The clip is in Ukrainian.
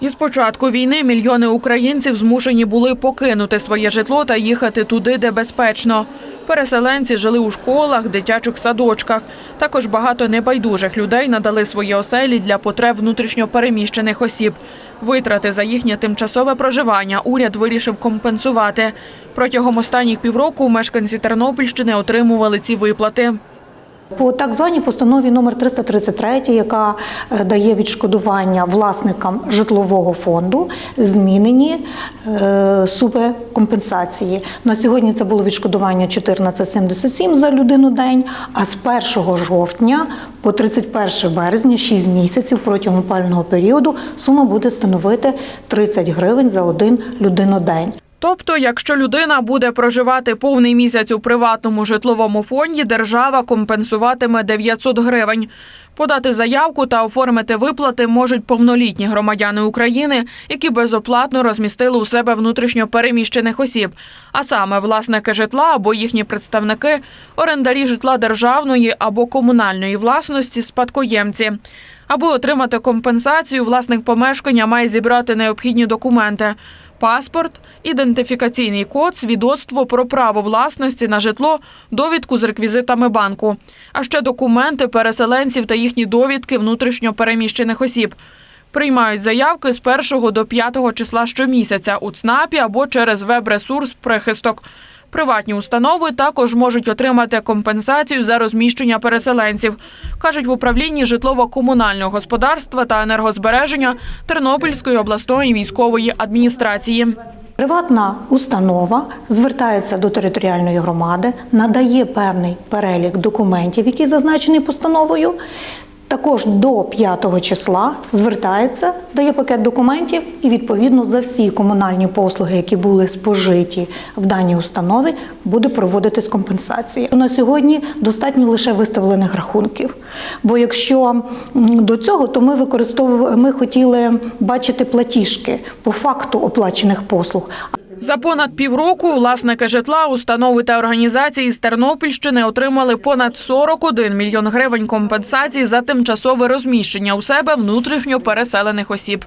Із початку війни мільйони українців змушені були покинути своє житло та їхати туди, де безпечно. Переселенці жили у школах, дитячих садочках. Також багато небайдужих людей надали свої оселі для потреб внутрішньопереміщених осіб. Витрати за їхнє тимчасове проживання уряд вирішив компенсувати. Протягом останніх півроку мешканці Тернопільщини отримували ці виплати. По так званій постанові номер 333, яка е, дає відшкодування власникам житлового фонду, змінені е, супи компенсації. На сьогодні це було відшкодування 14,77 за людину день, а з 1 жовтня по 31 березня, 6 місяців протягом опального періоду, сума буде становити 30 гривень за один людинодень. Тобто, якщо людина буде проживати повний місяць у приватному житловому фонді, держава компенсуватиме 900 гривень. Подати заявку та оформити виплати можуть повнолітні громадяни України, які безоплатно розмістили у себе внутрішньо переміщених осіб, а саме власники житла або їхні представники, орендарі житла державної або комунальної власності, спадкоємці. Аби отримати компенсацію, власник помешкання має зібрати необхідні документи. Паспорт, ідентифікаційний код, свідоцтво про право власності на житло, довідку з реквізитами банку, а ще документи переселенців та їхні довідки внутрішньо переміщених осіб. Приймають заявки з 1 до 5 числа щомісяця у ЦНАПі або через веб-ресурс «Прихисток». Приватні установи також можуть отримати компенсацію за розміщення переселенців, кажуть в управлінні житлово-комунального господарства та енергозбереження Тернопільської обласної військової адміністрації. Приватна установа звертається до територіальної громади, надає певний перелік документів, які зазначені постановою. Також до 5 числа звертається, дає пакет документів і відповідно за всі комунальні послуги, які були спожиті в даній установі, буде проводитись компенсація. На сьогодні достатньо лише виставлених рахунків. Бо якщо до цього, то ми використовували, ми хотіли бачити платіжки по факту оплачених послуг. За понад півроку власники житла, установи та організації з Тернопільщини отримали понад 41 мільйон гривень компенсації за тимчасове розміщення у себе внутрішньо переселених осіб.